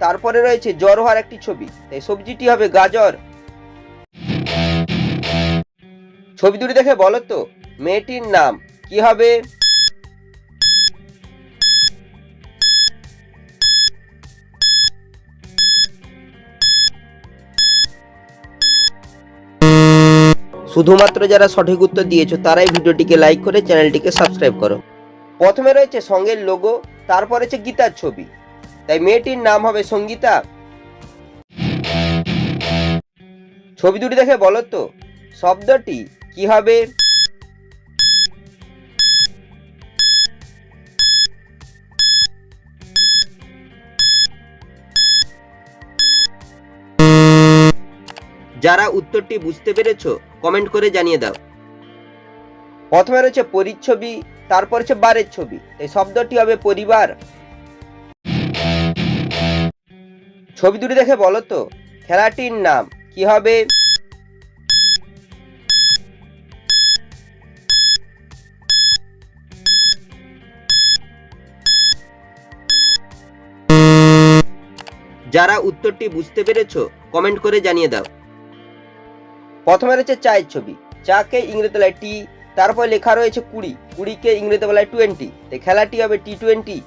তারপরে রয়েছে জ্বর হওয়ার একটি ছবি। তাই সবজিটি হবে গাজর। ছবি দুটি দেখে বলো তো, মেয়েটির নাম কি হবে? শুধুমাত্র যারা সঠিক উত্তর দিয়েছ, তারাই ভিডিওটিকে লাইক করে চ্যানেলটিকে সাবস্ক্রাইব করো। প্রথমে রয়েছে সঙ্গের লোগো তারপর হচ্ছে গীতার ছবি। তাই মেয়েটির নাম হবে সঙ্গীতা। ছবি দুটি দেখে বলো তো, শব্দটি কি হবে? যারা উত্তরটি বুঝতে পেরেছ কমেন্ট করে জানিয়ে দাও। প্রথমে রয়েছে পরিচ্ছবি তারপর হচ্ছে বারের ছবি। এই শব্দটি হবে পরিবার। ছবি দুটি দেখে বলো তো। খেলাটির নাম কি হবে? যারা উত্তরটি বুঝতে পেরেছ কমেন্ট করে জানিয়ে দাও। প্রথমে রয়েছে চায়ের ছবি। চাকে ইংরেজি বলায় টি, তারপর লেখা রয়েছে কুড়ি। কুড়িকে ইংরেজি বলায় টোয়েন্টি। খেলাটি হবে টি টোয়েন্টি।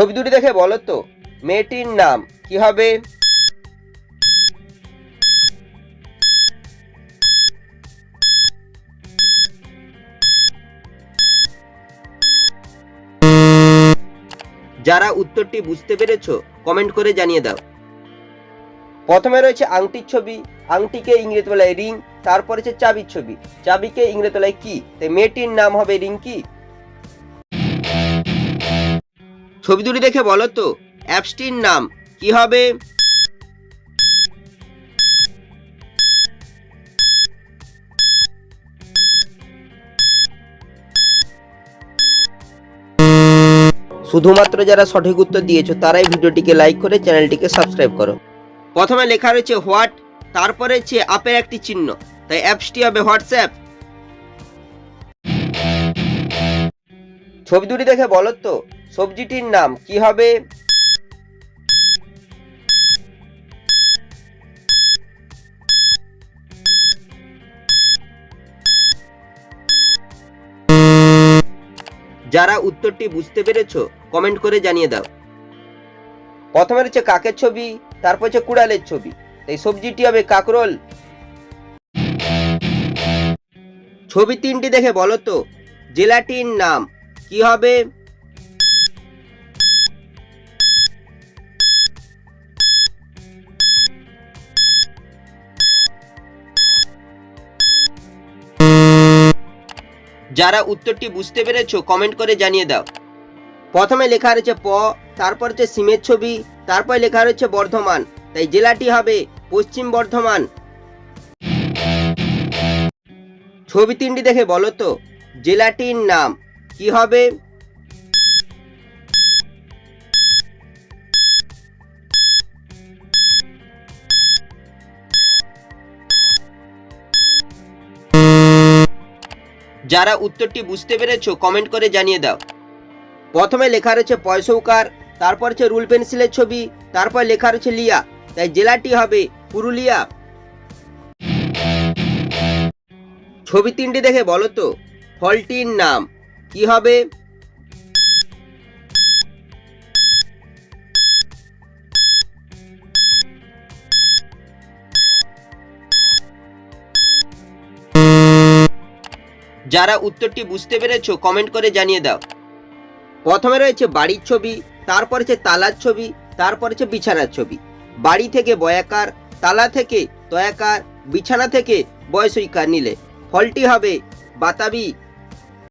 ছবি দুটি দেখে বলো তো। মেয়েটির নাম কি হবে? যারা উত্তরটি বুঝতে পেরেছ কমেন্ট করে জানিয়ে দাও। প্রথমে রয়েছে আংটির ছবি। আংটিকে ইংরেজি বলায় রিং, তারপর হচ্ছে চাবির ছবি। চাবিকে ইংরেজি বলায় কি? তাই মেয়েটির নাম হবে রিঙ্কি। ছবি দুটি দেখে বলো তো। অ্যাপসটির নাম কি হবে? শুধুমাত্র যারা সঠিক উত্তর দিয়েছ, তারাই ভিডিওটিকে লাইক করে চ্যানেলটিকে সাবস্ক্রাইব করো। প্রথমে লেখা রয়েছে হোয়াট, তারপরে হচ্ছে আপের একটি চিহ্ন। তাই অ্যাপসটি হবে হোয়াটসঅ্যাপ। ছবি দুটি দেখে বলো তো, সবজিটির নাম কি হবে? যারা উত্তরটি বুঝতে পেরেছ কমেন্ট করে জানিয়ে দাও। প্রথমে রয়েছে কাকের ছবি, তারপর হচ্ছে কুড়ালের ছবি। তাই সবজিটি হবে কাকরোল। ছবি তিনটি দেখে বলো তো, জেলাটির নাম। কি হবে? যারা উত্তরটি বুঝতে পেরেছ কমেন্ট করে জানিয়ে দাও। প্রথমে লেখা রয়েছে প, তারপর হচ্ছে সিমের ছবি, তারপর লেখা রয়েছে বর্ধমান। তাই জেলাটি হবে পশ্চিম বর্ধমান। ছবি তিনটি দেখে বলো তো, জেলাটির নাম। কি হবে? যারা উত্তরটি বুঝতে পেরেছ কমেন্ট করে জানিয়ে দাও। প্রথমে লেখা রয়েছে পয়সৌকার, তারপর হচ্ছে রুল পেন্সিলের ছবি, তারপর লেখা রয়েছে লিয়া। তাই জেলাটি হবে পুরুলিয়া। ছবি তিনটি দেখে বলো তো, ফলটির নাম। কি হবে? যারা উত্তরটি বুঝতে পেরেছ কমেন্ট করে জানিয়ে দাও। প্রথমে রয়েছে বাড়ির ছবি, তারপর হচ্ছে তালার ছবি, তারপর হচ্ছে বিছানার ছবি। বাড়ি থেকে বয়াকার, তালা থেকে তয়াকার, বিছানা থেকে বয়সইকার নিলে? ফলটি হবে বাতাবি